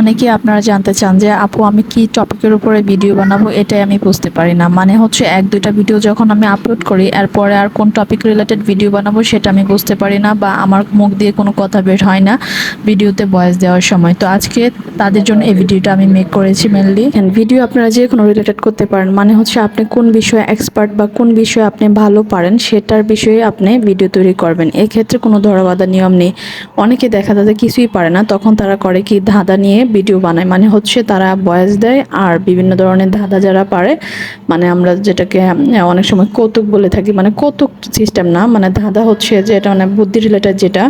অনেকে আপনারা জানতে চান যে, আপু, আমি কি টপিকের উপরে ভিডিও বানাবো? এটাই আমি বুঝতে পারি না। মানে হচ্ছে এক, দুইটা ভিডিও যখন আমি আপলোড করি, এরপরে আর কোন টপিক রিলেটেড ভিডিও বানাবো সেটা আমি বুঝতে পারি না বা আমার মুখ দিয়ে কোনো কথা বের হয় না ভিডিওতে ভয়েস দেওয়ার সময়। তো আজকে তাদের জন্য এই ভিডিওটা আমি মেক করেছি মেনলি ভিডিও আপনারা যে কোনো রিলেটেড করতে পারেন। মানে হচ্ছে আপনি কোন বিষয়ে এক্সপার্ট বা কোন বিষয়ে আপনি ভালো পারেন, সেটার বিষয়ে আপনি ভিডিও তৈরি করবেন। এক্ষেত্রে কোনো ধরাবাধা নিয়ম নেই। অনেকে দেখা যায় যে কিছুই পারে না। তখন তারা করে কি, ধাঁধা নিয়ে ভিডিও বানায়। মানে হচ্ছে তারা বয়স দেয় আর বিভিন্ন ধরনের ধাঁধা যারা পারে মানে আমরা যেটাকে অনেক সময় কৌতুক বলে থাকি। মানে কৌতুক সিস্টেম না মানে ধাঁধা হচ্ছে যে এটা মানে বুদ্ধি রিলেটেড যেটা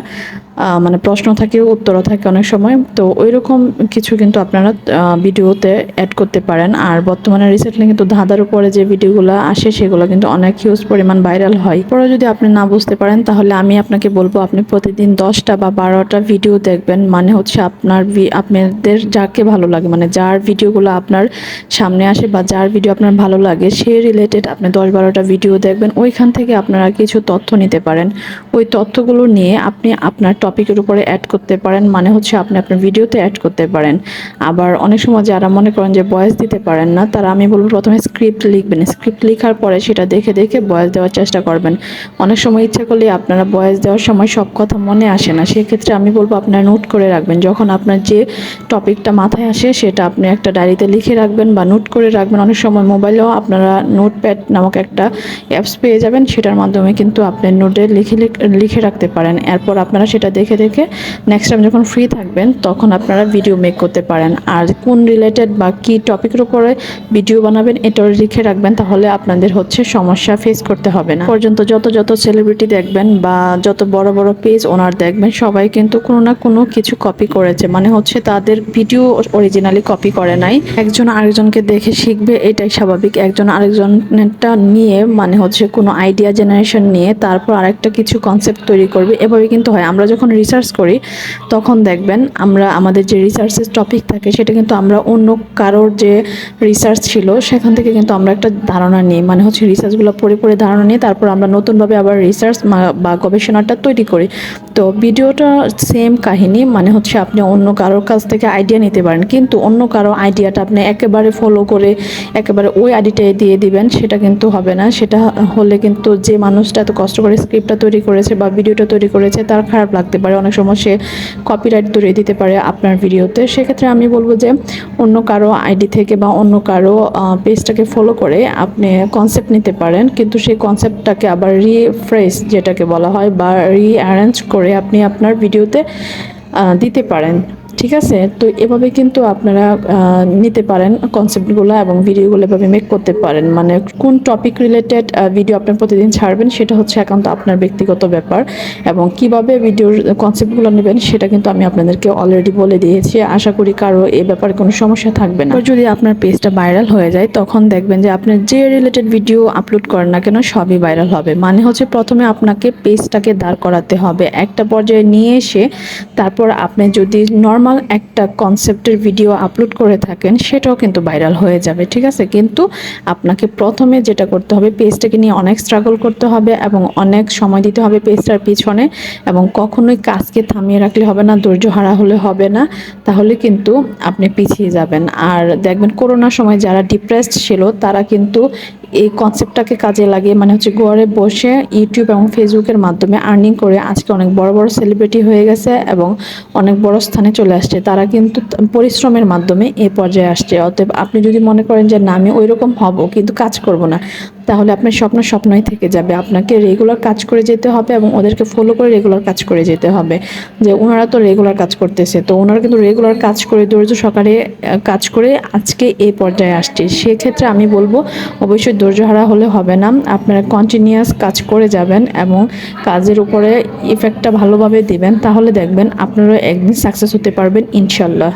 মানে প্রশ্ন থাকে, উত্তরও থাকে অনেক সময়। তো ওই রকম কিছু কিন্তু আপনারা ভিডিওতে অ্যাড করতে পারেন। আর বর্তমানে রিসেন্টলি কিন্তু ধাঁধার উপরে যে ভিডিওগুলো আসে, সেগুলো কিন্তু অনেক হিউজ পরিমাণ ভাইরাল হয়। পরে যদি আপনি না বুঝতে পারেন, তাহলে আমি আপনাকে বলব, আপনি প্রতিদিন দশটা বা বারোটা ভিডিও দেখবেন। মানে হচ্ছে আপনার আপনাদের যাকে ভালো লাগে মানে যার ভিডিওগুলো আপনার সামনে আসে বা যার ভিডিও আপনার ভালো লাগে, সে রিলেটেড আপনি দশ বারোটা ভিডিও দেখবেন। ওইখান থেকে আপনারা কিছু তথ্য নিতে পারেন। ওই তথ্যগুলো নিয়ে আপনি আপনার টপিকের উপরে অ্যাড করতে পারেন মানে হচ্ছে আপনি আপনার ভিডিওতে অ্যাড করতে পারেন। আবার অনেক সময় যারা মনে করেন যে বয়স দিতে পারেন না, তারা আমি বলব প্রথমে স্ক্রিপ্ট লিখবেন। স্ক্রিপ্ট লেখার পরে সেটা দেখে দেখে বয়স দেওয়ার চেষ্টা করবেন। অনেক সময় ইচ্ছা করলে আপনারা বয়স দেওয়ার সময় সব কথা মনে আসে না। সেক্ষেত্রে আমি বলব আপনারা নোট করে রাখবেন। যখন আপনার যে টপিকটা মাথায় আসে, সেটা আপনি একটা ডায়েরিতে লিখে রাখবেন বা নোট করে রাখবেন। অনেক সময় মোবাইলেও আপনারা নোটপ্যাড নামক একটা অ্যাপস পেয়ে যাবেন। সেটার মাধ্যমে কিন্তু আপনি নোটে লিখে, লিখ- লিখে রাখতে পারেন। এরপর আপনারা সেটা দেখে দেখে নেক্সট টাইম যখন ফ্রি থাকবেন, তখন আপনারা ভিডিও মেক করতে পারেন। আর কোন রিলেটেড বা কি টপিকের উপরে ভিডিও বানাবেন, এটাও লিখে রাখবেন, তাহলে আপনাদের হচ্ছে সমস্যা ফেস করতে হবে না। পর্যন্ত যত যত সেলিব্রিটি দেখবেন বা যত বড় বড় পেজ ওনার দেখবেন, সবাই কিন্তু কোনো না কোনো কিছু কপি করেছে। মানে হচ্ছে তাদের ভিডিও অরিজিনালি কপি করে নাই। একজন আরেকজনকে দেখে শিখবে, এটাই স্বাভাবিক। একজন আরেকজনটা নিয়ে মানে হচ্ছে কোনো আইডিয়া জেনারেশন নিয়ে, তারপর আরেকটা কিছু কনসেপ্ট তৈরি করবে, এভাবে কিন্তু হয়। আমরা রিসার্চ করি, তখন দেখবেন আমরা, আমাদের যে রিসার্চের টপিক থাকে, সেটা কিন্তু আমরা অন্য কারোর যে রিসার্চ ছিল, সেখান থেকে কিন্তু আমরা একটা ধারণা নিই। মানে হচ্ছে রিসার্চগুলো পড়ে পড়ে ধারণা নিয়ে, তারপর আমরা নতুনভাবে আবার রিসার্চ বা গবেষণাটা তৈরি করি। তো ভিডিওটা সেম কাহিনী মানে হচ্ছে আপনি অন্য কারোর কাছ থেকে আইডিয়া নিতে পারেন, কিন্তু অন্য কারও আইডিয়াটা আপনি একেবারে ফলো করে একেবারে ওই আইডিটাই দিয়ে দিবেন, সেটা কিন্তু হবে না। সেটা হলে কিন্তু যে মানুষটা এত কষ্ট করে স্ক্রিপ্টটা তৈরি করেছে বা ভিডিওটা তৈরি করেছে, তার খারাপ লাগতে পারে। অনেক সময় সে কপিরাইট ধরিয়ে দিতে পারে আপনার ভিডিওতে সেক্ষেত্রে আমি বলব যে অন্য কারও আইডি থেকে বা অন্য কারও পেজটাকে ফলো করে আপনি কনসেপ্ট নিতে পারেন, কিন্তু সেই কনসেপ্টটাকে আবার রিফ্রেশ যেটাকে বলা হয় বা রিঅ্যারেঞ্জ করে আপনি আপনার ভিডিওতে দিতে পারেন। ঠিক আছে? তো এভাবে কিন্তু আপনারা নিতে পারেন কনসেপ্টগুলো এবং ভিডিওগুলো এভাবে মেক করতে পারেন। মানে কোন টপিক রিলেটেড ভিডিও আপনি প্রতিদিন ছাড়বেন সেটা হচ্ছে একান্ত আপনার ব্যক্তিগত ব্যাপার এবং কীভাবে ভিডিওর কনসেপ্টগুলো নেবেন সেটা কিন্তু আমি আপনাদেরকে অলরেডি বলে দিয়েছি। আশা করি কারও এই ব্যাপারে কোনো সমস্যা থাকবে না। যদি আপনার পেজটা ভাইরাল হয়ে যায়, তখন দেখবেন যে আপনার যে রিলেটেড ভিডিও আপলোড করেন না কেন, সবই ভাইরাল হবে। মানে হচ্ছে প্রথমে আপনাকে পেজটাকে দাঁড় করাতে হবে। একটা পর্যায়ে নিয়ে এসে তারপর আপনি যদি নর্মাল একটা কনসেপ্টের ভিডিও আপলোড করে থাকেন, সেটাও কিন্তু ভাইরাল হয়ে যাবে, ঠিক আছে? কিন্তু আপনাকে প্রথমে যেটা করতে হবে পেজটাকে নিয়ে অনেক স্ট্রাগল করতে হবে এবং অনেক সময় দিতে হবে পেজটার পিছনে এবং কখনোই কাজকে থামিয়ে রাখলে হবে না, ধৈর্য হারা হলে হবে না, তাহলে কিন্তু আপনি পিছিয়ে যাবেন। আর দেখবেন, করোনার সময় যারা ডিপ্রেসড ছিল, তারা কিন্তু এই কনসেপ্টটাকে কাজে লাগিয়ে মানে হচ্ছে ঘরে বসে ইউটিউব এবং ফেসবুকের মাধ্যমে আর্নিং করে আজকে অনেক বড় বড় সেলিব্রিটি হয়ে গেছে এবং অনেক বড় স্থানে চলে আসছে। তারা কিন্তু পরিশ্রমের মাধ্যমে এ পর্যায়ে আসছে। অতএব আপনি যদি মনে করেন যে না, আমি ওই রকম হব, কিন্তু কাজ করব না তাহলে আপনার স্বপ্ন স্বপ্নই থেকে যাবে। আপনাকে রেগুলার কাজ করে যেতে হবে এবং ওদেরকে ফলো করে রেগুলার কাজ করে যেতে হবে। যে ওনারা তো রেগুলার কাজ করতেছে, তো ওনারা কিন্তু রেগুলার কাজ করে, ধৈর্য সকালে কাজ করে আজকে এই পর্যায়ে আসছে। সেক্ষেত্রে আমি বলব, অবশ্যই ধৈর্য হারা হলে হবে না। আপনারা কন্টিনিউয়াস কাজ করে যাবেন এবং কাজের উপরে ইফেক্টটা ভালোভাবে দিবেন। তাহলে দেখবেন আপনারা একদিন সাকসেস হতে পারবেন, ইনশাল্লাহ।